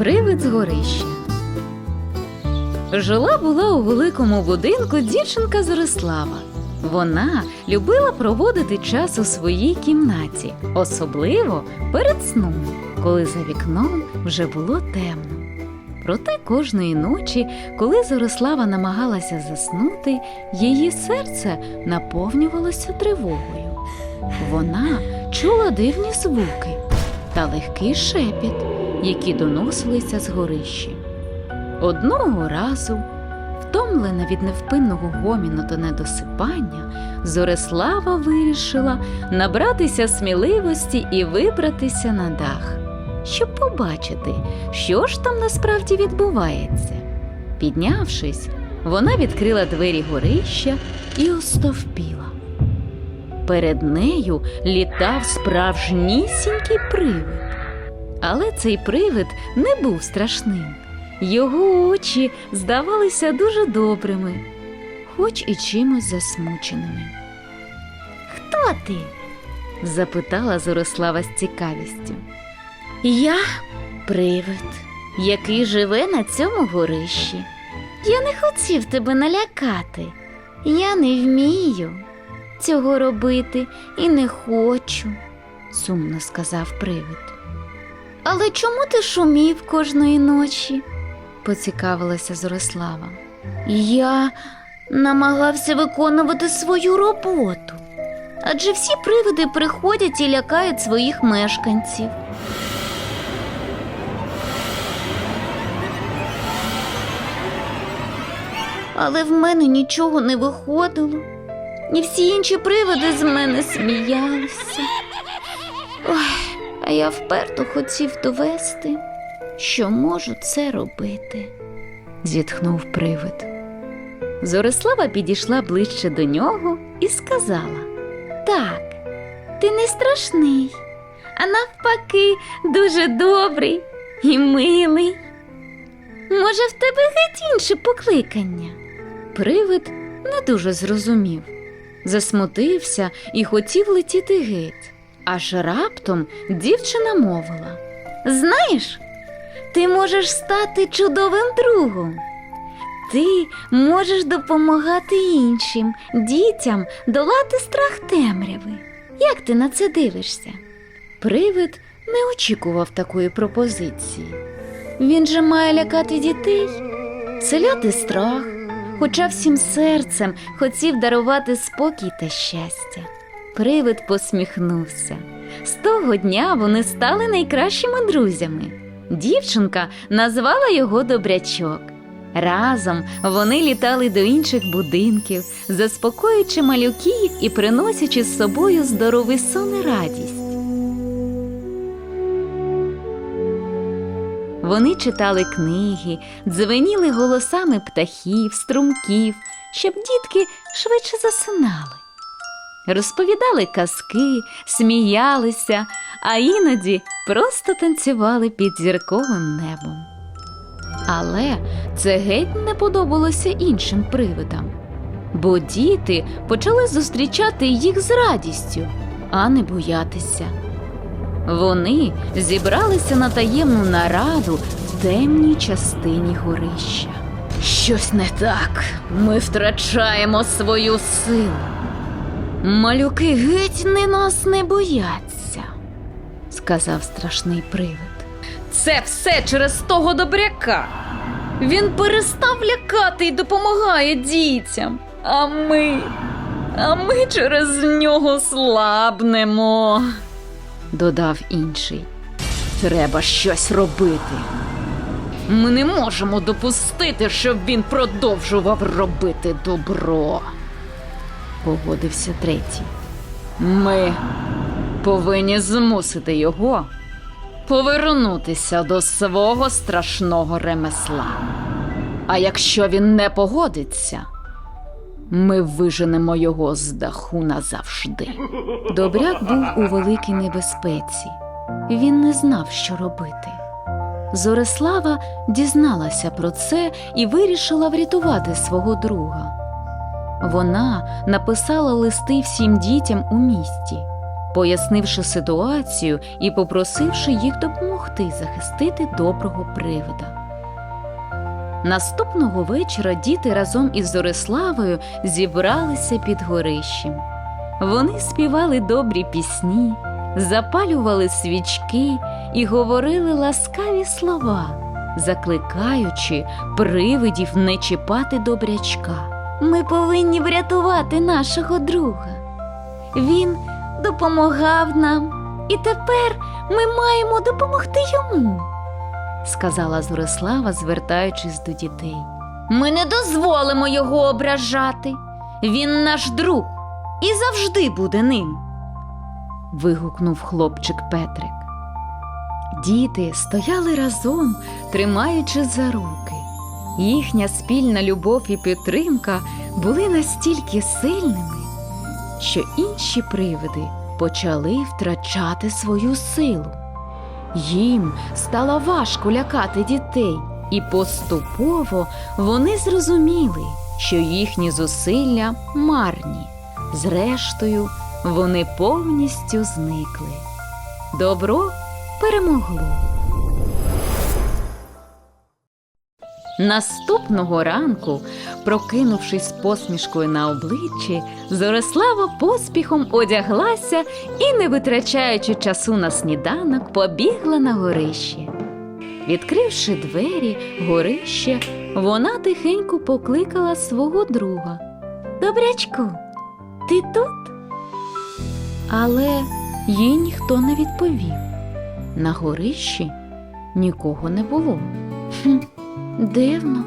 Привид з горища. Жила була у великому будинку дівчинка Зорислава. Вона любила проводити час у своїй кімнаті, особливо перед сном, коли за вікном вже було темно. Проте кожної ночі, коли Зорислава намагалася заснути, її серце наповнювалося тривогою. Вона чула дивні звуки та легкий шепіт, які доносилися з горищі. Одного разу, втомлена від невпинного гоміну та недосипання, Зорислава вирішила набратися сміливості і вибратися на дах, щоб побачити, що ж там насправді відбувається. Піднявшись, вона відкрила двері горища і остовпіла. Перед нею літав справжнісінький привид. Але цей привид не був страшним. Його очі здавалися дуже добрими, хоч і чимось засмученими. Хто ти? запитала Зорислава з цікавістю. Я привид, який живе на цьому горищі. Я не хотів тебе налякати. Я не вмію цього робити і не хочу, сумно сказав привид. Але чому ти шумів кожної ночі? поцікавилася Зорислава. Я намагався виконувати свою роботу. Адже всі привиди приходять і лякають своїх мешканців. Але в мене нічого не виходило, і всі інші привиди з мене сміялися. Ой, а я вперто хотів довести, що можу це робити, зітхнув привид. Зорислава підійшла ближче до нього і сказала: Так, ти не страшний, а навпаки, дуже добрий і милий. Може, в тебе геть інше покликання? Привид не дуже зрозумів, засмутився і хотів летіти геть. Аж раптом дівчина мовила: Знаєш, ти можеш стати чудовим другом. Ти можеш допомагати іншим дітям долати страх темряви. Як ти на це дивишся? Привид не очікував такої пропозиції. Він же має лякати дітей, селяти страх, хоча всім серцем хотів дарувати спокій та щастя. Привид посміхнувся. З того дня вони стали найкращими друзями. Дівчинка назвала його добрячок. Разом вони літали до інших будинків, заспокоюючи малюків і приносячи з собою здоровий сон і радість. Вони читали книги, дзвеніли голосами птахів, струмків, щоб дітки швидше засинали. Розповідали казки, сміялися, а іноді просто танцювали під зірковим небом. Але це геть не подобалося іншим привидам, бо діти почали зустрічати їх з радістю, а не боятися. Вони зібралися на таємну нараду в темній частині горища. Щось не так. Ми втрачаємо свою силу. Малюки геть не нас не бояться, сказав страшний привид. Це все через того добряка. Він перестав лякати і допомагає дітям. А ми, а ми через нього слабнемо, додав інший. Треба щось робити. Ми не можемо допустити, щоб він продовжував робити добро, погодився третій. Ми повинні змусити його повернутися до свого страшного ремесла. А якщо він не погодиться, ми виженемо його з даху назавжди. Добряк був у великій небезпеці. Він не знав, що робити. Зорислава дізналася про це і вирішила врятувати свого друга. Вона написала листи всім дітям у місті. пояснивши ситуацію і попросивши їх допомогти захистити доброго привида. Наступного вечора діти разом із Зориславою зібралися під горищем. Вони співали добрі пісні, запалювали свічки і говорили ласкаві слова, закликаючи привидів не чіпати добрячка. Ми повинні врятувати нашого друга. Він допомагав нам, і тепер ми маємо допомогти йому, сказала Зорислава, звертаючись до дітей. Ми не дозволимо його ображати. Він наш друг і завжди буде ним. вигукнув хлопчик Петрик. Діти стояли разом, тримаючи за руки. Їхня спільна любов і підтримка були настільки сильними, що інші привиди почали втрачати свою силу. Їм стало важко лякати дітей, і поступово вони зрозуміли, що їхні зусилля марні. Зрештою, вони повністю зникли. Добро перемогло. Наступного ранку, прокинувшись з посмішкою на обличчі, Зорислава поспіхом одяглася і, не витрачаючи часу на сніданок, побігла на горище. Відкривши двері горище, вона тихенько покликала свого друга. Добрячку, ти тут? Але їй ніхто не відповів. На горищі нікого не було. Дивно,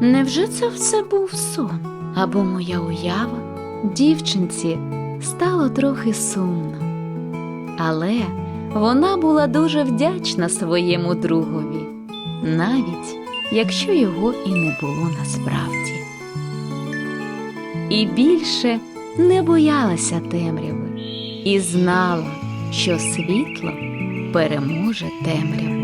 невже це все був сон або моя уява? Дівчинці стало трохи сумно. Але вона була дуже вдячна своєму другові, навіть якщо його і не було насправді. І більше не боялася темряви і знала, що світло переможе темряву.